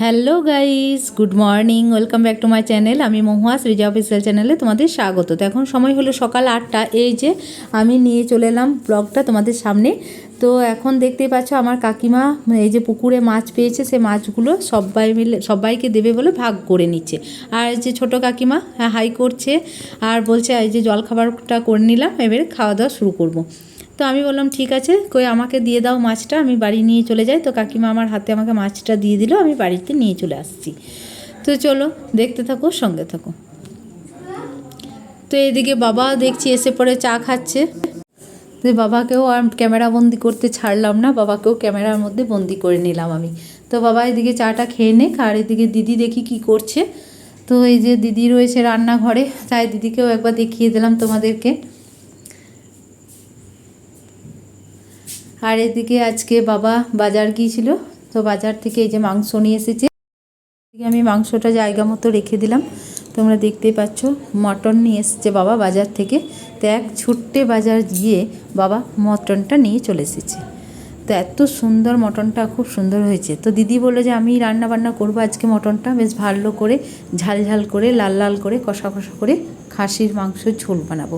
Hello guys good morning welcome back to my channel. আমি Mahua Srija official চ্যানেলে তোমাদের স্বাগত। তো এখন সময় হলো সকাল আটটা। এই যে আমি নিয়ে চলে এলাম ব্লগটা তোমাদের সামনে। তো এখন দেখতেই পাচ্ছ আমার কাকিমা এই যে পুকুরে মাছ পেয়েছে সে মাছগুলো সবাই মিলে সবাইকে দেবে বলে ভাগ করে নিচ্ছে। আর যে ছোট কাকিমা হ্যাঁ, হাই করছে। আর বলছে এই যে জলখাবারটা করে নিলাম এবারে খাওয়া দাওয়া শুরু করব। তো আমি বললাম, ঠিক আছে, কই আমাকে দিয়ে দাও মাছটা, আমি বাড়ি নিয়ে চলে যাই। তো কাকিমা আমার হাতে আমাকে মাছটা দিয়ে দিল, আমি বাড়িতে নিয়ে চলে আসছি। তো চলো, দেখতে থাকো, সঙ্গে থাকো। তো এদিকে বাবা দেখছি এসে পরে চা খাচ্ছে। তো বাবাকেও আর ক্যামেরা বন্দি করতে ছাড়লাম না, বাবাকেও ক্যামেরার মধ্যে বন্দি করে নিলাম আমি। তো বাবা এদিকে চাটা খেয়ে নেক, আর এদিকে দিদি দেখি কি করছে। তো এই যে দিদি রয়েছে রান্নাঘরে, তাই দিদিকেও একবার দেখিয়ে দিলাম তোমাদেরকে। আর এদিকে আজকে বাবা বাজার গিয়েছিল, তো বাজার থেকে এই যে মাংস নিয়ে এসেছে। আমি মাংসটা জায়গা মতো রেখে দিলাম। তোমরা দেখতেই পাচ্ছ, মটন নিয়ে এসেছে বাবা বাজার থেকে। তো এক ছুট্টে বাজার গিয়ে বাবা মটনটা নিয়ে চলে এসেছে। তো এত সুন্দর মটনটা, খুব সুন্দর হয়েছে। তো দিদি বলল যে, আমি রান্না বান্না করব আজকে মটনটা। বেশ ভালো করে ঝাল ঝাল করে, লাল লাল করে, কষা কষা করে খাসির মাংসের ঝোল বানাবো।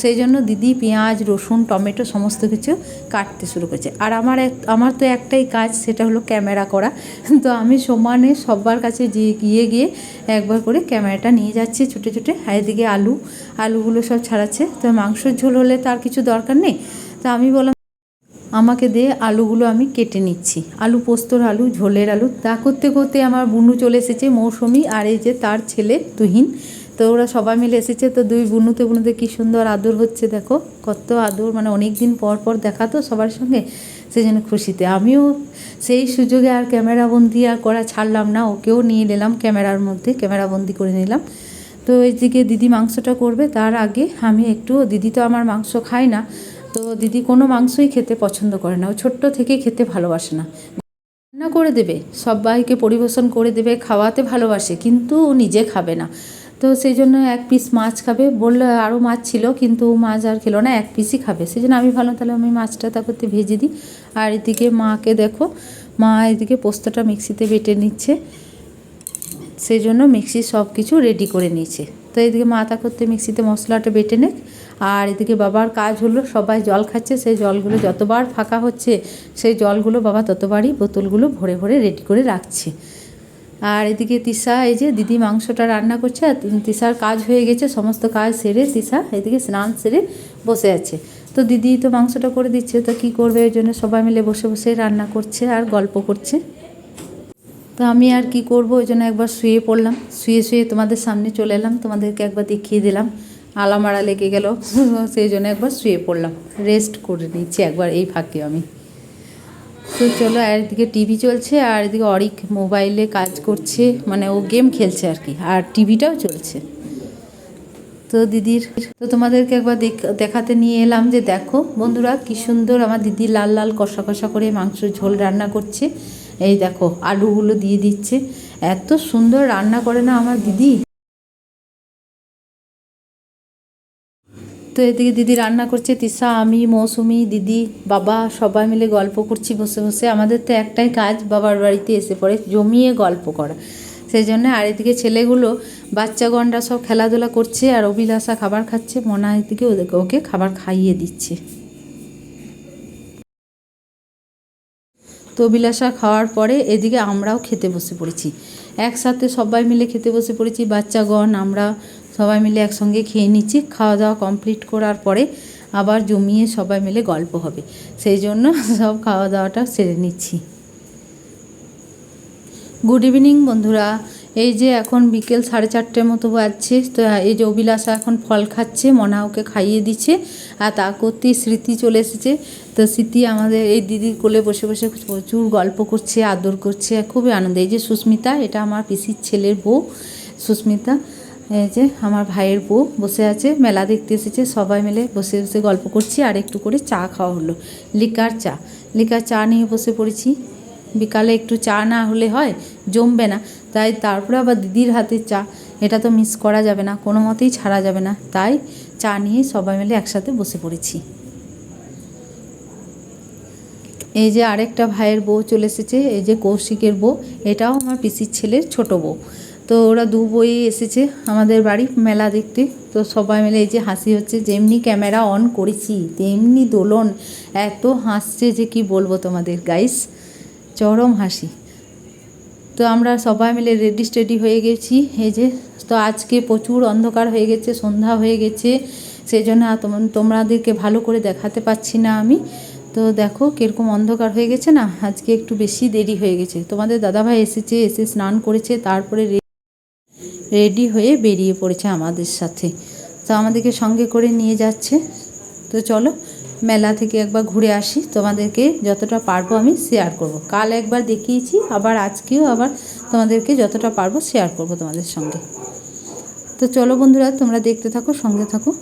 সেই জন্য দিদি, পেঁয়াজ, রসুন, টমেটো সমস্ত কিছু কাটতে শুরু করেছে। আর আমার এক, আমার তো একটাই কাজ, সেটা হলো ক্যামেরা করা। তো আমি সমানে সবার কাছে যে গিয়ে গিয়ে একবার করে ক্যামেরাটা নিয়ে যাচ্ছি ছুটে ছুটে। আর এদিকে আলু, আলুগুলো সব ছাড়াচ্ছে। তো মাংসের ঝোল হলে তার কিছু দরকার নেই। তো আমি বললাম, আমাকে দিয়ে আলুগুলো আমি কেটে নিচ্ছি। আলু পোস্তর আলু, ঝোলের আলু। তা করতে করতে আমার বুনু চলে এসেছে মৌসুমি আর এই যে তার ছেলে তুহিন। তো ওরা সবাই মিলে এসেছে। তো দুই বুনুতে বুনুতে কী সুন্দর আদর হচ্ছে, দেখো। কত আদর মানে অনেক দিন পর পর দেখা তো সবার সঙ্গে সেই জন্য খুশিতে। আমিও সেই সুযোগে আর ক্যামেরাবন্দি আর করা ছাড়লাম না, ওকেও নিয়ে নিলাম ক্যামেরার মধ্যে ক্যামেরাবন্দি করে নিলাম। তো এইদিকে দিদি মাংসটা করবে, তার আগে আমি একটু, দিদি তো আমার মাংস খায় না, তো দিদি কোনো মাংসই খেতে পছন্দ করে না, ও ছোট্ট থেকে খেতে ভালোবাসে না। রান্না করে দেবে, সবাইকে পরিবেশন করে দেবে, খাওয়াতে ভালোবাসে, কিন্তু ও নিজে খাবে না। তো সেই জন্য এক পিস মাছ খাবে। বলল আরও মাছ ছিল, কিন্তু মাছ আর খেলো না, এক পিসই খাবে। সেই জন্য আমি ভালো তাহলে আমি মাছটা তা করতে ভেজে দিই। আর এদিকে মাকে দেখো, মা এদিকে পোস্তটা মিক্সিতে বেটে নিচ্ছে। সেই জন্য মিক্সি সব কিছু রেডি করে নিয়েছে। তো এদিকে মাথা করতে মিক্সিতে মশলাটা বেটে নেক। আর এদিকে বাবার কাজ হলো, সবাই জল খাচ্ছে। সেই জলগুলো যতবার ফাঁকা হচ্ছে, সেই জলগুলো বাবা ততবারই বোতলগুলো ভরে ভরে রেডি করে রাখছে। আর এদিকে তিশা, এই যে দিদি মাংসটা রান্না করছে আর তিশার কাজ হয়ে গেছে, সমস্ত কাজ সেরে তিশা এদিকে স্নান সেরে বসে আছে। তো দিদি তো মাংসটা করে দিচ্ছে, তো কী করবে? ওই জন্য সবাই মিলে বসে বসে রান্না করছে আর গল্প করছে। তো আমি আর কি করব? ওই জন্য একবার শুয়ে পড়লাম। শুয়ে শুয়ে তোমাদের সামনে চলে এলাম, তোমাদেরকে একবার দেখিয়ে দিলাম। আলামারা লেগে গেল, সেই জন্য একবার শুয়ে পড়লাম। রেস্ট করে নিচ্ছি একবার, এই ফাঁকে আমি। তো চলো, আর এদিকে টিভি চলছে, আর এদিকে অরিক মোবাইলে কাজ করছে মানে ও গেম খেলছে আর কি, আর টিভিটাও চলছে। তো দিদির, তো তোমাদেরকে একবার দেখাতে নিয়ে এলাম যে দেখো, বন্ধুরা কি সুন্দর আমার দিদি লাল লাল কষা কষা করে মাংস ঝোল রান্না করছে। এই দেখো, আলুগুলো দিয়ে দিচ্ছে। এত সুন্দর রান্না করে না আমার দিদি। তো এদিকে দিদি রান্না করছে, তিশা, আমি, মৌসুমি, দিদি, বাবা, সবাই মিলে গল্প করছি বসে বসে। আমাদের তো একটাই কাজ, বাবার বাড়িতে এসে পড়ে জমিয়ে গল্প করা। সেই জন্য আর এদিকে ছেলেগুলো বাচ্চাগণরা সব খেলাধুলা করছে আর অভিলাষা খাবার খাচ্ছে। মনা এদিকে ওদেরকে, ওকে খাবার খাইয়ে দিচ্ছে। তো অভিলাষা খাওয়ার পরে এদিকে আমরাও খেতে বসে পড়েছি। একসাথে সবাই মিলে খেতে বসে পড়েছি বাচ্চাগণ আমরা সবাই মিলে একসঙ্গে খেয়ে নিচ্ছি। খাওয়া দাওয়া কমপ্লিট করার পরে আবার জমিয়ে সবাই মিলে গল্প হবে। সেই জন্য সব খাওয়া দাওয়াটা সেরে নিচ্ছি। গুড ইভিনিং বন্ধুরা। এই যে এখন বিকেল সাড়ে চারটের মতো বাজছে, তো এই যে অভিলাষা এখন ফল খাচ্ছে, মনা ওকে খাইয়ে দিচ্ছে, আর তা করতেই স্মৃতি চলে এসেছে। তো স্মৃতি আমাদের এই দিদির কোলে বসে বসে প্রচুর গল্প করছে, আদর করছে, খুবই আনন্দ। এই যে সুস্মিতা, এটা আমার পিসির ছেলের বউ, সুস্মিতা। এই যে আমার ভাইয়ের বউ বসে আছে, মেলা দেখতে এসেছে, সবাই মিলে বসে বসে গল্প করছি আর একটু করে চা খাওয়া হলো। লিকার চা। লিকার চা নিয়ে বসে পড়েছি। বিকালে একটু চা না হলে হয়, জমবে না। তাই তারপরে আবার দিদির হাতের চা। এটা তো মিস করা যাবে না, কোনো মতেই ছাড়া যাবে না। তাই চা নিয়ে সবাই মিলে একসাথে বসে পড়েছি। এই যে আরেকটা ভাইয়ের বউ চলে এসেছে, এই যে কৌশিকের বউ, এটাও আমার পিসির ছেলের ছোট বউ। তো ওরা দু বই এসেছে আমাদের বাড়ি মেলা দেখতে। তো সবাই মিলে এই যে হাসি হচ্ছে, যেমনি ক্যামেরা অন করেছি, তেমনি দোলন। এত হাসছে যে কি বলব তোমাদের গাইস চরম হাসি। তো আমরা সবাই মিলে রেডি স্টেডি হয়ে গেছি। এই যে, তো আজকে প্রচুর অন্ধকার হয়ে গেছে, সন্ধ্যা হয়ে গেছে। সেই জন্য তোমাদেরকে ভালো করে দেখাতে পাচ্ছি না আমি। তো দেখো কীরকম অন্ধকার হয়ে গেছে না, আজকে একটু বেশি দেরি হয়ে গেছে। তোমাদের দাদাভাই এসেছে, এসে স্নান করেছে, তারপরে রেডি হয়ে বেরিয়ে পড়েছে আমাদের সাথে। তো আমাদেরকে সঙ্গে করে নিয়ে যাচ্ছে। তো চলো, মেলা থেকে একবার ঘুরে আসি। তোমাদেরকে যতটা পারব আমি শেয়ার করব। কাল একবার দেখিয়েছি, আবার আজকেও আবার তোমাদেরকে যতটা পারব শেয়ার করব তোমাদের সঙ্গে। তো চলো বন্ধুরা, তোমরা দেখতে থাকো, সঙ্গে থাকো।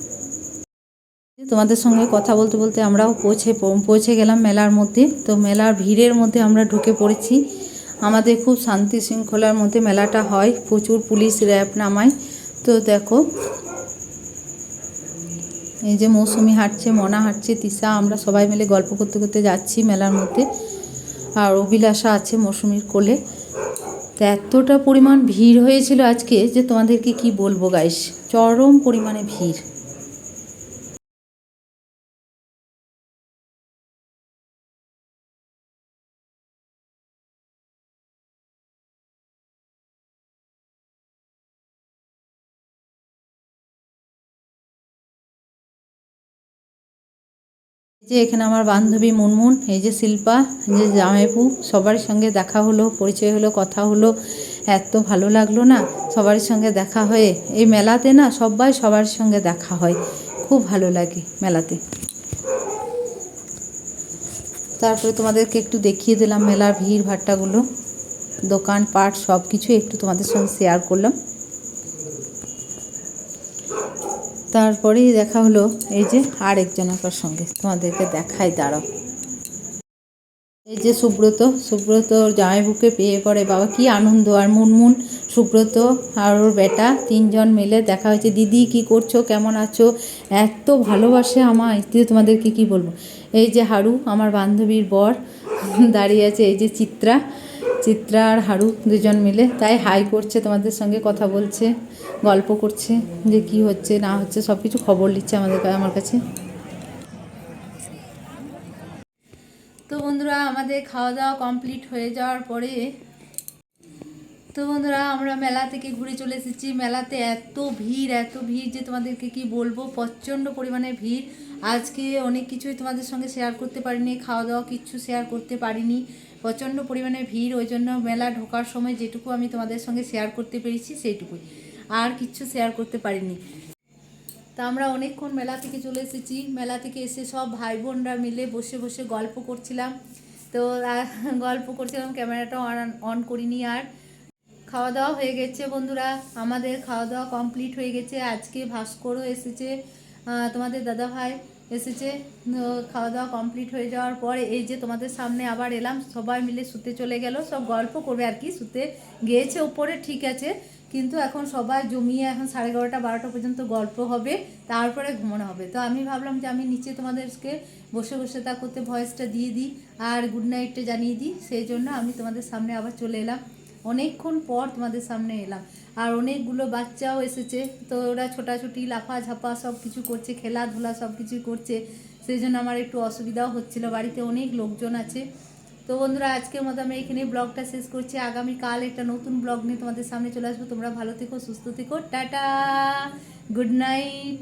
তোমাদের সঙ্গে কথা বলতে বলতে আমরাও পৌঁছে পৌঁছে গেলাম মেলার মধ্যে। তো মেলার ভিড়ের মধ্যে আমরা ঢুকে পড়েছি। আমাদের খুব শান্তি শৃঙ্খলার মধ্যে মেলাটা হয়। প্রচুর পুলিশ র্যাব নামায়। তো দেখো, এই যে মৌসুমি হাঁটছে, মনা হাঁটছে, তিশা, আমরা সবাই মিলে গল্প করতে করতে যাচ্ছি মেলার মধ্যে। আর অভিলাষা আছে মৌসুমির কোলে। এতটা পরিমাণ ভিড় হয়েছিল আজকে যে তোমাদেরকে কি বলব গাইস চরম পরিমাণে ভিড়। যে এখানে আমার বান্ধবী মুনমুন, এই যে শিল্পা যে জামাইপু, সবার সঙ্গে দেখা হলো, পরিচয় হলো, কথা হলো, এত ভালো লাগল না সবার সঙ্গে দেখা হয়ে। এই মেলাতে না সবাই সবার সঙ্গে দেখা হয়, খুব ভালো লাগে মেলাতে। তারপরে তোমাদেরকে একটু দেখিয়ে দিলাম মেলার ভিড় ভাট্টাগুলো দোকান পাট সব কিছু একটু তোমাদের সঙ্গে শেয়ার করলাম। তারপরেই দেখা হলো এই যে আরেকজন আরেকজনকার সঙ্গে। তোমাদেরকে দেখাই, দাঁড়াও। এই যে সুব্রত সুব্রত ওর জামাইবুকে পেয়ে পড়ে বাবা কি আনন্দ। আর মুনমুন, সুব্রত আর ওর বেটা তিনজন মিলে দেখা হয়েছে, দিদি কি করছ? কেমন আছো? এত ভালোবাসে আমায়। তুই তোমাদেরকে কি বলব? এই যে হারু, আমার বান্ধবীর বর, দাঁড়িয়ে আছে, এই যে চিত্রা। চিত্রা আর হারু দুজন মিলে, তাই হাই করছে, তোমাদের সঙ্গে কথা বলছে, গল্প করছে, যে কি হচ্ছে, না হচ্ছে সব কিছু খবর নিচ্ছে আমাদের আমার কাছে। তো বন্ধুরা, আমাদের খাওয়া দাওয়া কমপ্লিট হয়ে যাওয়ার পরে, তো বন্ধুরা, আমরা মেলা থেকে ঘুরে চলে এসেছি। মেলাতে এত ভিড় এত ভিড় যে তোমাদেরকে কি বলব, প্রচণ্ড পরিমাণে ভিড়। আজকে অনেক কিছুই তোমাদের সঙ্গে শেয়ার করতে পারিনি খাওয়া দাওয়া কিচ্ছু শেয়ার করতে পারিনি, প্রচণ্ড পরিমাণে ভিড় ওই জন্য মেলা ঢোকার সময় যেটুকু আমি তোমাদের সঙ্গে শেয়ার করতে পেরেছি সেইটুকুই, আর কিচ্ছু শেয়ার করতে পারিনি। তা আমরা অনেকক্ষণ মেলা থেকে চলে এসেছি, মেলা থেকে এসে সব ভাই বোনরা মিলে বসে বসে গল্প করছিলাম, তো গল্প করছিলাম ক্যামেরাটা অন অন করিনি আর। খাওয়া দাওয়া হয়ে গেছে বন্ধুরা, আমাদের খাওয়া দাওয়া কমপ্লিট হয়ে গেছে, আজকে ভাস্করও এসেছে তোমাদের দাদা ভাই এসেছে খাওয়া দাওয়া কমপ্লিট হয়ে যাওয়ার পরে এই যে তোমাদের সামনে আবার এলাম, সবাই মিলে শুতে চলে গেল, সব গল্প করবে আর কি, শুতে গিয়েছে উপরে, ঠিক আছে, কিন্তু এখন সবাই জমিয়ে এখন সাড়ে এগারোটা, বারোটা পর্যন্ত গল্প হবে, তারপরে ঘুমানো হবে। তো আমি ভাবলাম যে আমি নিচে তোমাদেরকে বসে বসে তা করতে ভয়েসটা দিয়ে দিই, আর গুড নাইটটা জানিয়ে দিই, সেই জন্য আমি তোমাদের সামনে আবার চলে এলাম। অনেকক্ষণ পর তোমাদের সামনে এলাম। আর অনেকগুলো বাচ্চাও এসেছে। তো ওরা ছোটাছুটি লাফা ঝাপা সব কিছু করছে, খেলাধুলা সব কিছু করছে। সেই জন্য আমার একটু অসুবিধাও হচ্ছিল। বাড়িতে অনেক লোকজন আছে। তো বন্ধুরা, আজকের মতো আমি এখানে ব্লগটা শেষ করছি। আগামীকাল একটা নতুন ব্লগ নিয়ে তোমাদের সামনে চলে আসব। তোমরা ভালো থেকো, সুস্থ থেকো। টাটা! Good night!